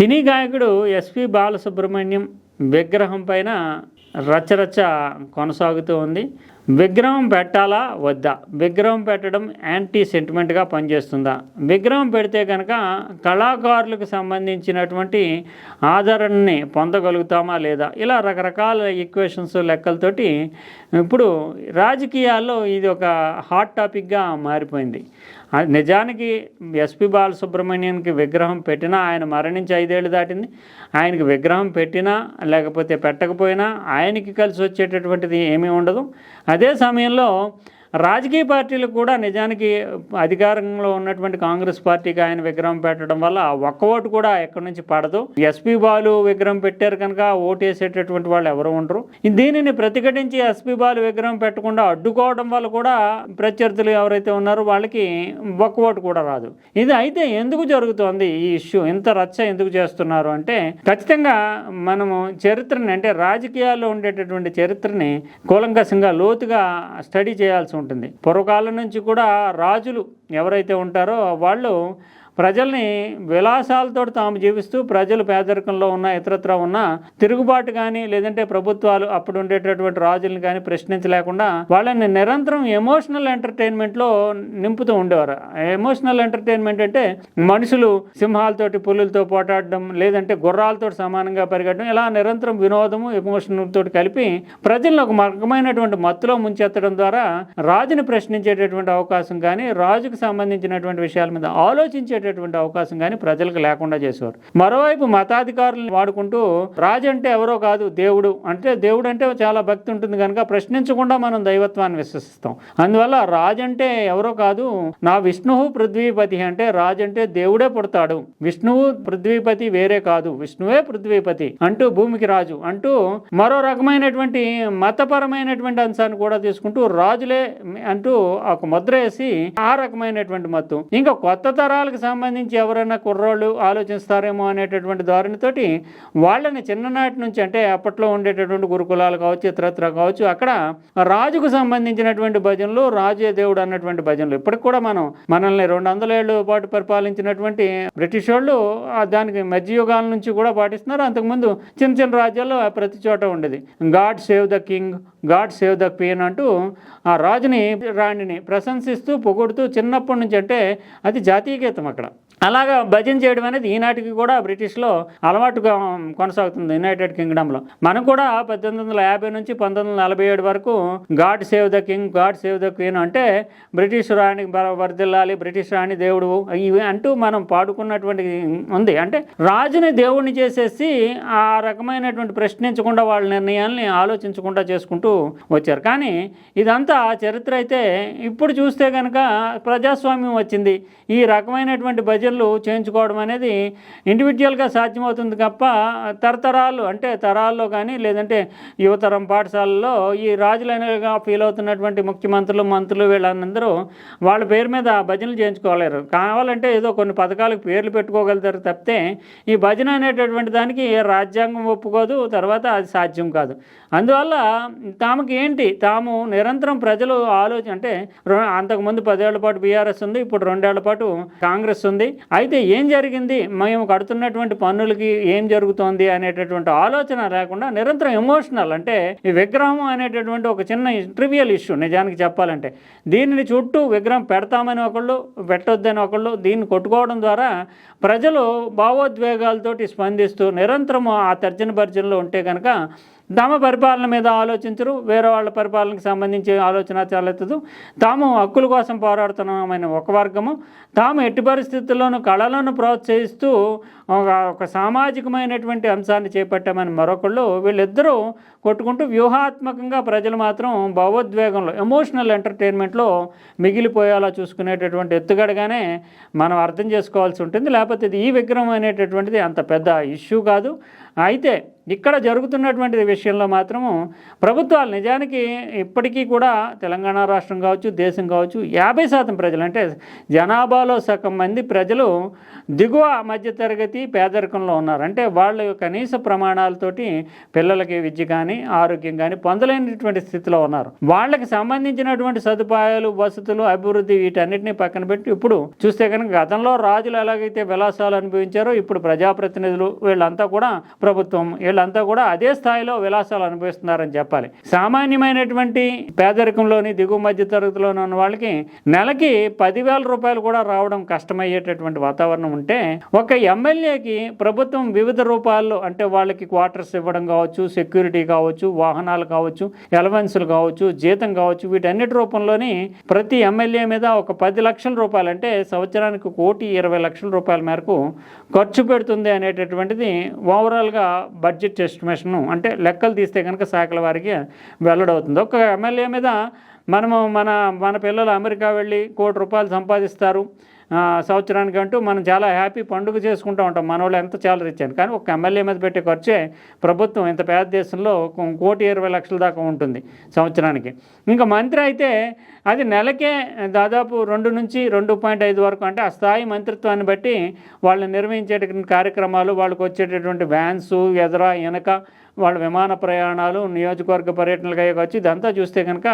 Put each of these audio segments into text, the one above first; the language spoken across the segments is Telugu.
సినీ గాయకుడు ఎస్పి బాలసుబ్రహ్మణ్యం విగ్రహం పైన రచ్చరచ్చ కొనసాగుతూ ఉంది. విగ్రహం పెట్టాలా వద్దా? విగ్రహం పెట్టడం యాంటీ సెంటిమెంట్గా పనిచేస్తుందా? విగ్రహం పెడితే కనుక కళాకారులకు సంబంధించినటువంటి ఆదరణని పొందగలుగుతామా లేదా? ఇలా రకరకాల ఈక్వేషన్స్ లెక్కలతోటి ఇప్పుడు రాజకీయాల్లో ఇది ఒక హాట్ టాపిక్గా మారిపోయింది. నిజానికి ఎస్పి బాలసుబ్రహ్మణ్యంకి విగ్రహం పెట్టినా ఆయన మరణించి ఐదేళ్ళు దాటింది. ఆయనకి విగ్రహం పెట్టినా లేకపోతే పెట్టకపోయినా ఆయనకి కలిసి వచ్చేటటువంటిది ఏమీ ఉండదు. అదే సమయంలో రాజకీయ పార్టీలు కూడా నిజానికి అధికారంలో ఉన్నటువంటి కాంగ్రెస్ పార్టీకి ఆయన విగ్రహం పెట్టడం వల్ల ఒక్క ఓటు కూడా ఎక్కడి నుంచి పడదు. ఎస్పీ బాలు విగ్రహం పెట్టారు కనుక ఓటు వేసేటటువంటి వాళ్ళు ఎవరు ఉండరు. దీనిని ప్రతిఘటించి ఎస్పీ బాలు విగ్రహం పెట్టకుండా అడ్డుకోవడం వల్ల కూడా ప్రత్యర్థులు ఎవరైతే ఉన్నారో వాళ్ళకి ఒక్క ఓటు కూడా రాదు. ఇది అయితే ఎందుకు జరుగుతోంది ఈ ఇష్యూ? ఇంత రచ్చ ఎందుకు చేస్తున్నారు అంటే ఖచ్చితంగా మనము చరిత్రని అంటే రాజకీయాల్లో ఉండేటటువంటి చరిత్రని కూలంకషంగా లోతుగా స్టడీ చేయాల్సి ఉంటుంది. పూర్వకాలం నుంచి కూడా రాజులు ఎవరైతే ఉంటారో వాళ్ళు ప్రజల్ని విలాసాలతో తాము జీవిస్తూ ప్రజలు పేదరికంలో ఉన్న ఇతరత్ర ఉన్న తిరుగుబాటు కానీ లేదంటే ప్రభుత్వాలు అప్పుడు ఉండేటటువంటి రాజులను కానీ ప్రశ్నించలేకుండా వాళ్ళని నిరంతరం ఎమోషనల్ ఎంటర్టైన్మెంట్లో నింపుతూ ఉండేవారు. ఎమోషనల్ ఎంటర్టైన్మెంట్ అంటే మనుషులు సింహాలతోటి పులులతో పోటాడడం లేదంటే గుర్రాలతో సమానంగా పరిగెట్టడం ఇలా నిరంతరం వినోదము ఎమోషన్ కలిపి ప్రజలను ఒక రకమైనటువంటి మత్తులో ముంచెత్తడం ద్వారా రాజుని ప్రశ్నించేటటువంటి అవకాశం కానీ రాజుకు సంబంధించినటువంటి విషయాల మీద ఆలోచించేటటువంటి అవకాశం కానీ ప్రజలకు లేకుండా చేసేవారు. మరోవైపు మతాధికారులను వాడుకుంటూ రాజు అంటే ఎవరో కాదు దేవుడు అంటే దేవుడు అంటే చాలా భక్తి ఉంటుంది కనుక ప్రశ్నించకుండా మనం దైవత్వాన్ని విశ్వసిస్తాం. అందువల్ల రాజు అంటే ఎవరో కాదు నా విష్ణువు పృథ్వీపతి అంటే రాజు అంటే దేవుడే పుడతాడు. విష్ణువు పృథ్వీపతి వేరే కాదు విష్ణువే పృథ్వీపతి అంటూ భూమికి రాజు అంటూ మరో రకమైనటువంటి మతపరమైనటువంటి అంశాన్ని కూడా తీసుకుంటూ రాజులే అంటూ ఒక ముద్ర వేసి ఆ రకమైనటువంటి మత్తు. ఇంకా కొత్త తరాలకు సంబంధించి ఎవరైనా కుర్రోళ్ళు ఆలోచిస్తారేమో అనేటటువంటి ధోరణితోటి వాళ్ళని చిన్ననాటి నుంచి అంటే అప్పట్లో ఉండేటటువంటి గురుకులాలు కావచ్చు ఇతరత్ర కావచ్చు అక్కడ రాజుకు సంబంధించినటువంటి భజనలు రాజే దేవుడు అన్నటువంటి భజనలు. ఇప్పటికి కూడా మనం మనల్ని రెండు వందల ఏళ్ళ పాటు పరిపాలించినటువంటి బ్రిటిష్ వాళ్ళు దానికి మధ్యయుగాల నుంచి కూడా పాటిస్తున్నారు. అంతకుముందు చిన్న చిన్న రాజ్యాల్లో ప్రతి చోట ఉండేది. God save the king god save the queen అంటూ ఆ రాజుని రాణిని ప్రశంసిస్తూ పొగుడుతూ చిన్నప్పటి నుంచి అంటే అది జాతీయ గీతం అక్కడ. అలాగా భజన చేయడం అనేది ఈనాటికి కూడా బ్రిటిష్లో అలవాటుగా కొనసాగుతుంది యునైటెడ్ కింగ్డమ్లో. మనం కూడా పద్దెనిమిది వందల యాభై నుంచి పంతొమ్మిది వందల నలభై ఏడు వరకు god save the king god save the queen అంటే బ్రిటిష్ రాణి బ- బ్రిటిష్ రాణి దేవుడు ఇవి అంటూ మనం పాడుకున్నటువంటి ఉంది. అంటే రాజుని దేవుడిని చేసేసి ఆ రకమైనటువంటి ప్రశ్నించకుండా వాళ్ళ నిర్ణయాల్ని ఆలోచించకుండా చేసుకుంటూ వచ్చారు. కానీ ఇదంతా చరిత్ర అయితే ఇప్పుడు చూస్తే కనుక ప్రజాస్వామ్యం వచ్చింది. ఈ రకమైనటువంటి భజనలు చేయించుకోవడం అనేది ఇండివిజువల్గా సాధ్యమవుతుంది తప్ప తరతరాలు అంటే తరాల్లో కానీ లేదంటే యువతరం పాఠశాలలో ఈ రాజులైనగా ఫీల్ అవుతున్నటువంటి ముఖ్యమంత్రులు మంత్రులు వీళ్ళందరూ వాళ్ళ పేరు మీద భజనలు చేయించుకోలేరు. కావాలంటే ఏదో కొన్ని పథకాలకు పేర్లు పెట్టుకోగలుగుతారు తప్పితే ఈ భజన అనేటటువంటి దానికి ఏ రాజ్యాంగం ఒప్పుకోదు తర్వాత అది సాధ్యం కాదు. అందువల్ల తాముకి ఏంటి? తాము నిరంతరం ప్రజలు ఆలోచన అంటే అంతకుముందు పదేళ్ళ పాటు బీఆర్ఎస్ ఉంది ఇప్పుడు రెండేళ్ళ పాటు కాంగ్రెస్ ఉంది. అయితే ఏం జరిగింది? మేము కడుతున్నటువంటి పన్నులకి ఏం జరుగుతోంది అనేటటువంటి ఆలోచన లేకుండా నిరంతరం ఎమోషనల్ అంటే ఈ విగ్రహం అనేటటువంటి ఒక చిన్న ట్రివియల్ ఇష్యూ నిజానికి చెప్పాలంటే. దీనిని చుట్టూ విగ్రహం పెడతామని ఒకళ్ళు పెట్టొద్దని ఒకళ్ళు దీన్ని కొట్టుకోవడం ద్వారా ప్రజలు భావోద్వేగాలతోటి స్పందిస్తూ నిరంతరం ఆ తర్జన భర్జనలో ఉంటే కనుక తమ పరిపాలన మీద ఆలోచించరు వేరే వాళ్ళ పరిపాలనకు సంబంధించి ఆలోచన చాలెత్తదు. తాము హక్కుల కోసం పోరాడుతున్నామైన ఒక వర్గము. తాము ఎట్టి పరిస్థితుల్లోనూ కళలను ప్రోత్సహిస్తూ ఒక ఒక సామాజికమైనటువంటి అంశాన్ని చేపట్టామని మరొకళ్ళు వీళ్ళిద్దరూ కొట్టుకుంటూ వ్యూహాత్మకంగా ప్రజలు మాత్రం భావోద్వేగంలో ఎమోషనల్ ఎంటర్టైన్మెంట్లో మిగిలిపోయేలా చూసుకునేటటువంటి ఎత్తుగడగానే మనం అర్థం చేసుకోవాల్సి ఉంటుంది. లేకపోతే ఇది ఈ విగ్రహం అనేటటువంటిది అంత పెద్ద ఇష్యూ కాదు. అయితే ఇక్కడ జరుగుతున్నటువంటి విషయంలో మాత్రము ప్రభుత్వాలు నిజానికి ఇప్పటికీ కూడా తెలంగాణ రాష్ట్రం కావచ్చు దేశం కావచ్చు యాభై శాతం ప్రజలు అంటే జనాభాలో సగం మంది ప్రజలు దిగువ మధ్యతరగతి పేదరికంలో ఉన్నారు. అంటే వాళ్ళ కనీస ప్రమాణాలతోటి పిల్లలకి విద్య కానీ ఆరోగ్యం కానీ పొందలేనటువంటి స్థితిలో ఉన్నారు. వాళ్ళకి సంబంధించినటువంటి సదుపాయాలు వసతులు అభివృద్ధి వీటన్నిటిని పక్కన పెట్టి ఇప్పుడు చూస్తే కనుక గతంలో రాజులు ఎలాగైతే విలాసాలు అనుభవించారో ఇప్పుడు ప్రజాప్రతినిధులు వీళ్ళంతా కూడా ప్రభుత్వం వీళ్ళంతా కూడా అదే స్థాయిలో విలాసాలు అనుభవిస్తున్నారని చెప్పాలి. సామాన్యమైనటువంటి పేదరికంలోని దిగువ మధ్య తరగతిలోని ఉన్న వాళ్ళకి నెలకి పదివేల రూపాయలు కూడా రావడం కష్టమయ్యేటటువంటి వాతావరణం ఉంటే ఒక ఎమ్మెల్యేకి ప్రభుత్వం వివిధ రూపాల్లో అంటే వాళ్ళకి క్వార్టర్స్ ఇవ్వడం కావచ్చు సెక్యూరిటీ కావచ్చు వాహనాలు కావచ్చు ఎలవెన్సులు కావచ్చు జీతం కావచ్చు వీటన్నిటి రూపంలోని ప్రతి ఎమ్మెల్యే మీద ఒక పది లక్షల రూపాయలు అంటే సంవత్సరానికి కోటి ఇరవై లక్షల రూపాయల మేరకు ఖర్చు పెడుతుంది అనేటటువంటిది ఓవరాల్గా బడ్జెట్ ఎస్టిమేషన్ అంటే లెక్కలు తీస్తే కనుక శాఖల వారికి వెల్లడవుతుంది. ఒక ఎమ్మెల్యే మీద మనము మన మన పిల్లలు అమెరికా వెళ్ళి కోటి రూపాయలు సంపాదిస్తారు. సంవత్సరానికి అంటూ మనం చాలా హ్యాపీ పండుగ చేసుకుంటూ ఉంటాం. మన వాళ్ళు ఎంత చాలా ఇచ్చాను కానీ ఒక ఎమ్మెల్యే మీద పెట్టే ఖర్చే ప్రభుత్వం ఇంత పేద దేశంలో కోటి ఇరవై లక్షల దాకా ఉంటుంది సంవత్సరానికి. ఇంకా మంత్రి అయితే అది నెలకే దాదాపు రెండు నుంచి రెండు పాయింట్ ఐదు వరకు అంటే ఆ స్థాయి మంత్రిత్వాన్ని బట్టి వాళ్ళు నిర్వహించేటటువంటి కార్యక్రమాలు వాళ్ళకు వచ్చేటటువంటి వ్యాన్స్ ఎదర వెనక వాళ్ళ విమాన ప్రయాణాలు నియోజకవర్గ పర్యటనలుగా వచ్చి ఇదంతా చూస్తే కనుక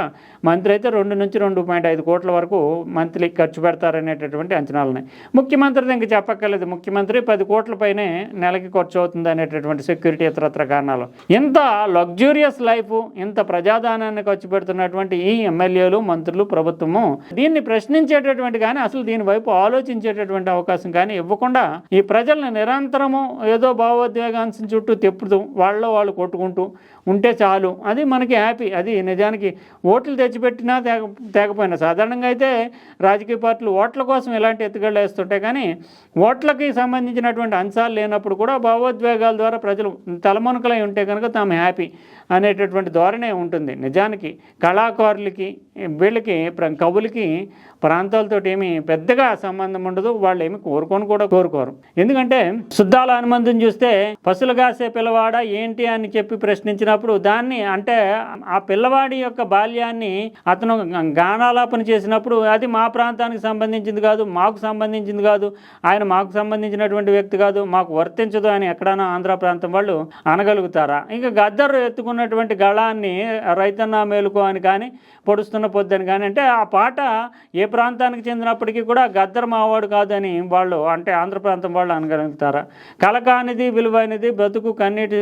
మంత్రి అయితే రెండు నుంచి రెండు పాయింట్ ఐదు కోట్ల వరకు మంత్లీ ఖర్చు పెడతారనేటటువంటి అంచనాలు ఉన్నాయి ముఖ్యమంత్రి ఇంక చెప్పక్కర్లేదు. ముఖ్యమంత్రి పది కోట్ల పైనే నెలకి ఖర్చు అవుతుంది అనేటటువంటి సెక్యూరిటీ ఇతరత్ర కారణాలు. ఇంత లగ్జూరియస్ లైఫ్ ఇంత ప్రజాదానాన్ని ఖర్చు పెడుతున్నటువంటి ఈ ఎమ్మెల్యేలు మంత్రులు ప్రభుత్వము దీన్ని ప్రశ్నించేటటువంటి కానీ అసలు దీని వైపు ఆలోచించేటటువంటి అవకాశం కానీ ఇవ్వకుండా ఈ ప్రజల్ని నిరంతరము ఏదో భావోద్వేగాంశం చుట్టూ తెప్పుతూ వాళ్ళ వాళ్ళు కొట్టుకుంటూ ఉంటే చాలు. అది మనకి హ్యాపీ అది నిజానికి ఓట్లు తెచ్చిపెట్టినా తేక తేకపోయినా. సాధారణంగా అయితే రాజకీయ పార్టీలు ఓట్ల కోసం ఇలాంటి ఎత్తుగడలు వేస్తుంటాయి. కానీ ఓట్లకి సంబంధించినటువంటి అంశాలు లేనప్పుడు కూడా భావోద్వేగాల ద్వారా ప్రజలు తలమునకలై ఉంటే కనుక తాము హ్యాపీ అనేటటువంటి ధోరణే ఉంటుంది. నిజానికి కళాకారులకి వీళ్ళకి ప్ర- కవులకి ప్రాంతాలతో ఏమి పెద్దగా సంబంధం ఉండదు వాళ్ళు ఏమి కోరుకొని కూడా కోరుకోరు. ఎందుకంటే శుద్ధాల హనుమంతుని చూస్తే పసులు కాసే పిల్లవాడ ఏంటి అని చెప్పి ప్రశ్నించినప్పుడు దాన్ని అంటే ఆ పిల్లవాడి యొక్క బాల్యాన్ని అతను గానాలాపన చేసినప్పుడు అది మా ప్రాంతానికి సంబంధించింది కాదు మాకు సంబంధించింది కాదు ఆయన మాకు సంబంధించినటువంటి వ్యక్తి కాదు మాకు వర్తించదు అని ఎక్కడైనా ఆంధ్ర ప్రాంతం వాళ్ళు అనగలుగుతారా? ఇంకా గద్దరు ఎత్తుకున్నటువంటి గళాన్ని రైతన్న మేలుకో అని కానీ పొడుస్తున్న పొద్దని కానీ అంటే ఆ పాట ఏ ప్రాంతానికి చెందినప్పటికీ కూడా గద్దర్ మావాడు కాదని వాళ్ళు అంటే ఆంధ్ర ప్రాంతం వాళ్ళు అనగలుగుతారా? కలకానిది విలువైనది బ్రతుకు కన్నీటి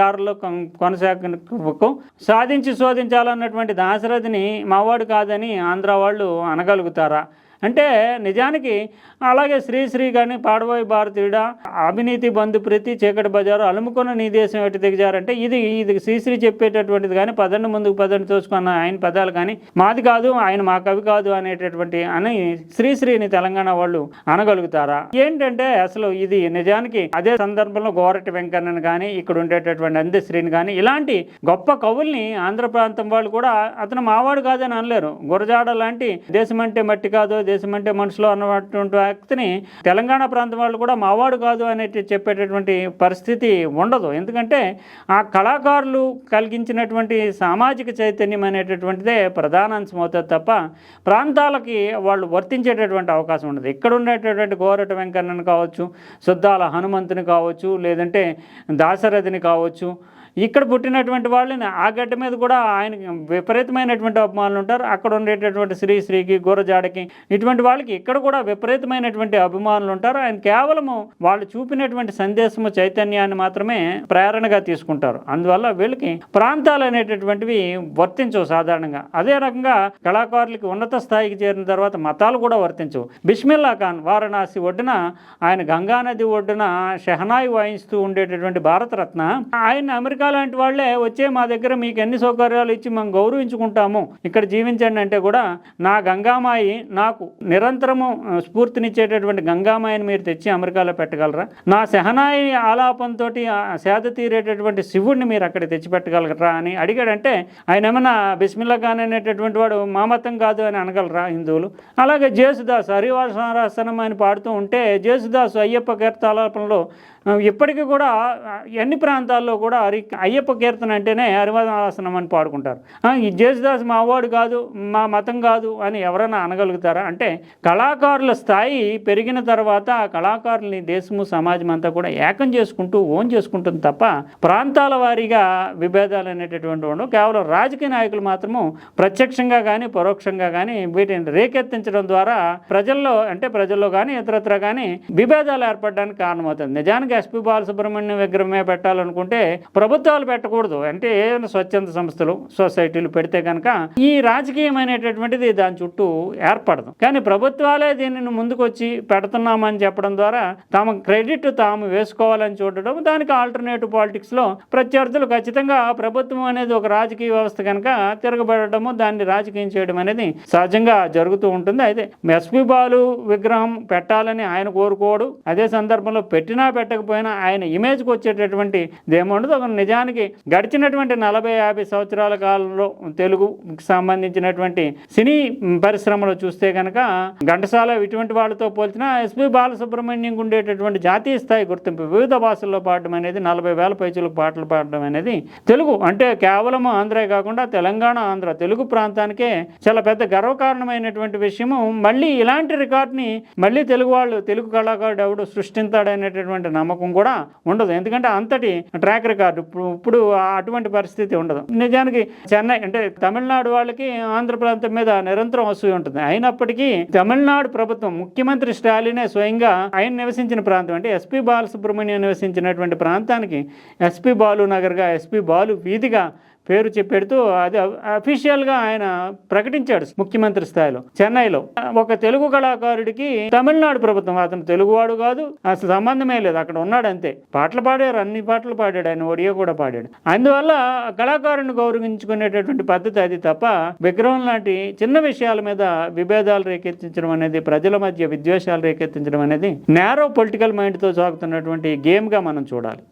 దారిలో కొనసాగకు సాధించి శోధించాలన్నటువంటి దాశరథిని మావాడు కాదని ఆంధ్ర వాళ్ళు అనగలుగుతారా? అంటే నిజానికి అలాగే శ్రీశ్రీ కానీ పాడబోయి భారతీయుడ అవినీతి బంధు ప్రతి చీకటి బజారు అలుముకున్న నీ దేశం ఎటు దిగజారంటే ఇది ఇది శ్రీశ్రీ చెప్పేటటువంటిది కానీ పదండి ముందుకు పదండి తోసుకున్న ఆయన పదాలు కానీ మాది కాదు ఆయన మా కవి కాదు అనేటటువంటి అని శ్రీశ్రీని తెలంగాణ వాళ్ళు అనగలుగుతారా? ఏంటంటే అసలు ఇది నిజానికి అదే సందర్భంలో గోరటి వెంకన్నను కానీ ఇక్కడ ఉండేటటువంటి అందశ్రీని కానీ ఇలాంటి గొప్ప కవుల్ని ఆంధ్ర ప్రాంతం వాళ్ళు కూడా అతను మావాడు కాదని అనలేరు. గురజాడ లాంటి దేశం అంటే మట్టి కాదు దేశం అంటే మనుషులు అన్నటువంటి వ్యక్తిని తెలంగాణ ప్రాంతం వాళ్ళు కూడా మావాడు కాదు అనేది చెప్పేటటువంటి పరిస్థితి ఉండదు. ఎందుకంటే ఆ కళాకారులు కలిగించినటువంటి సామాజిక చైతన్యం అనేటటువంటిదే ప్రధాన అంశం అవుతుంది తప్ప ప్రాంతాలకి వాళ్ళు వర్తించేటటువంటి అవకాశం ఉండదు. ఇక్కడ ఉండేటటువంటి గోరట వెంకన్నను కావచ్చు శుద్ధాల హనుమంతుని కావచ్చు లేదంటే దాశరథిని కావచ్చు ఇక్కడ పుట్టినటువంటి వాళ్ళని ఆ గడ్డ మీద కూడా ఆయన విపరీతమైనటువంటి అభిమానులు ఉంటారు. అక్కడ ఉండేటటువంటి శ్రీశ్రీకి గురజాడకి ఇటువంటి వాళ్ళకి ఇక్కడ కూడా విపరీతమైనటువంటి అభిమానులు ఉంటారు. ఆయన కేవలము వాళ్ళు చూపినటువంటి సందేశము చైతన్యాన్ని మాత్రమే ప్రేరణగా తీసుకుంటారు. అందువల్ల వీళ్ళకి ప్రాంతాలు అనేటటువంటివి వర్తించవు సాధారణంగా. అదే రకంగా కళాకారులకి ఉన్నత స్థాయికి చేరిన తర్వాత మతాలు కూడా వర్తించవు. బిస్మిల్లా ఖాన్ వారణాసి ఒడ్డున ఆయన గంగానది ఒడ్డున షెహనాయి వాయిస్తూ ఉండేటటువంటి భారతరత్న ఆయన అమెరికా అమెరికా లాంటి వాళ్ళే వచ్చే మా దగ్గర మీకు ఎన్ని సౌకర్యాలు ఇచ్చి మేము గౌరవించుకుంటాము ఇక్కడ జీవించండి అంటే కూడా నా గంగామాయి నాకు నిరంతరము స్ఫూర్తినిచ్చేటటువంటి గంగామాయిని మీరు తెచ్చి అమెరికాలో పెట్టగలరా? నా సెహనాయి ఆలాపంతో సేద తీరేటటువంటి శివుడిని మీరు అక్కడ తెచ్చి పెట్టగలరా అని అడిగాడంటే ఆయన ఏమైనా బిస్మిల్లా ఖాన్ అనేటటువంటి వాడు మా మతం కాదు అని అనగలరా హిందువులు? అలాగే జేసుదాస్ హరివాసనం అని పాడుతూ ఉంటే జేసుదాస్ అయ్యప్ప కీర్తాలాపనలో ఇప్పటికీ కూడా ఎన్ని అన్ని ప్రాంతాల్లో కూడా హరి అయ్యప్ప కీర్తన అంటేనే హరివదనాసనం అని పాడుకుంటారు. ఈ జేసుదాస్ మావాడు కాదు మా మతం కాదు అని ఎవరైనా అనగలుగుతారా? అంటే కళాకారుల స్థాయి పెరిగిన తర్వాత ఆ కళాకారుల్ని దేశము సమాజం అంతా కూడా ఏకం చేసుకుంటూ ఓన్ చేసుకుంటుంది తప్ప ప్రాంతాల వారీగా విభేదాలు అనేటటువంటి ఉండవు. కేవలం రాజకీయ నాయకులు మాత్రము ప్రత్యక్షంగా కానీ పరోక్షంగా కానీ వీటిని రేకెత్తించడం ద్వారా ప్రజల్లో అంటే ప్రజల్లో కానీ ఇతరత్ర కానీ విభేదాలు ఏర్పడడానికి కారణమవుతుంది. నిజానికి ఎస్పీ బాలసుబ్రహ్మణ్యం విగ్రహమే పెట్టాలనుకుంటే ప్రభుత్వాలు పెట్టకూడదు. అంటే ఏదైనా స్వచ్ఛంద సంస్థలు సొసైటీలు పెడితే కనుక ఈ రాజకీయం అనేటటువంటిది దాని చుట్టూ ఏర్పడదు. కానీ ప్రభుత్వాలే దీనిని ముందుకొచ్చి పెడుతున్నామని చెప్పడం ద్వారా తమ క్రెడిట్ తాము వేసుకోవాలని చూడడం దానికి ఆల్టర్నేటివ్ పాలిటిక్స్లో ప్రత్యర్థులు ఖచ్చితంగా ప్రభుత్వం అనేది ఒక రాజకీయ వ్యవస్థ కనుక తిరగబడటము దాన్ని రాజకీయం చేయడం అనేది సహజంగా జరుగుతూ ఉంటుంది. అయితే ఎస్పి బాలు విగ్రహం పెట్టాలని ఆయన కోరుకోడు. అదే సందర్భంలో పెట్టినా పెట్టకపోయినా ఆయన ఇమేజ్కి వచ్చేటటువంటి దేముండదు. ఒక నిజానికి గడిచినటువంటి నలభై యాభై సంవత్సరాల కాలంలో తెలుగుకి సంబంధించినటువంటి సినీ పరిశ్రమలో చూస్తే కనుక ఘంటసాల ఇటువంటి వాళ్ళతో పోల్చినా ఎస్పి బాలసుబ్రహ్మణ్యం ఉండేటటువంటి జాతీయ స్థాయి గుర్తింపు వివిధ భాషల్లో పాడడం అనేది నలభై వేల పైచులకు పాటలు పాడడం అనేది తెలుగు. అంటే కేవలం ఆంధ్రే కాకుండా తెలంగాణ ఆంధ్ర తెలుగు ప్రాంతానికే చాలా పెద్ద గర్వకారణమైనటువంటి విషయము. మళ్ళీ ఇలాంటి రికార్డ్ని మళ్ళీ తెలుగు వాళ్ళు తెలుగు కళాకారుడు ఎవడు సృష్టించాడనేటటువంటి నమ్మకం కూడా ఉండదు. ఎందుకంటే అంతటి ట్రాక్ రికార్డు ఇప్పుడు అటువంటి పరిస్థితి ఉండదు. నిజానికి చెన్నై అంటే తమిళనాడు వాళ్ళకి ఆంధ్ర ప్రాంతం మీద నిరంతరం అసూయ ఉంటుంది. అయినప్పటికీ తమిళనాడు ప్రభుత్వం ముఖ్యమంత్రి స్టాలినే స్వయంగా ఆయన నివసించిన ప్రాంతం అంటే ఎస్పి బాలసుబ్రహ్మణ్యం నివసించినటువంటి ప్రాంతానికి ఎస్పి బాలు నగర్గా ఎస్పి బాలు వీధిగా పేరు చెప్పెడుతూ అది అఫీషియల్గా ఆయన ప్రకటించాడు ముఖ్యమంత్రి స్థాయిలో చెన్నైలో. ఒక తెలుగు కళాకారుడికి తమిళనాడు ప్రభుత్వం అతను తెలుగువాడు కాదు అసలు సంబంధమే లేదు అక్కడ ఉన్నాడు అంతే. పాటలు పాడారు అన్ని పాటలు పాడాడు ఆయన ఒడియో కూడా పాడాడు. అందువల్ల కళాకారుని గౌరవించుకునేటటువంటి పద్ధతి అది తప్ప విగ్రహం లాంటి చిన్న విషయాల మీద విభేదాలు రేకెత్తించడం అనేది ప్రజల మధ్య విద్వేషాలు రేకెత్తించడం అనేది నేరో పొలిటికల్ మైండ్తో సాగుతున్నటువంటి గేమ్గా మనం చూడాలి.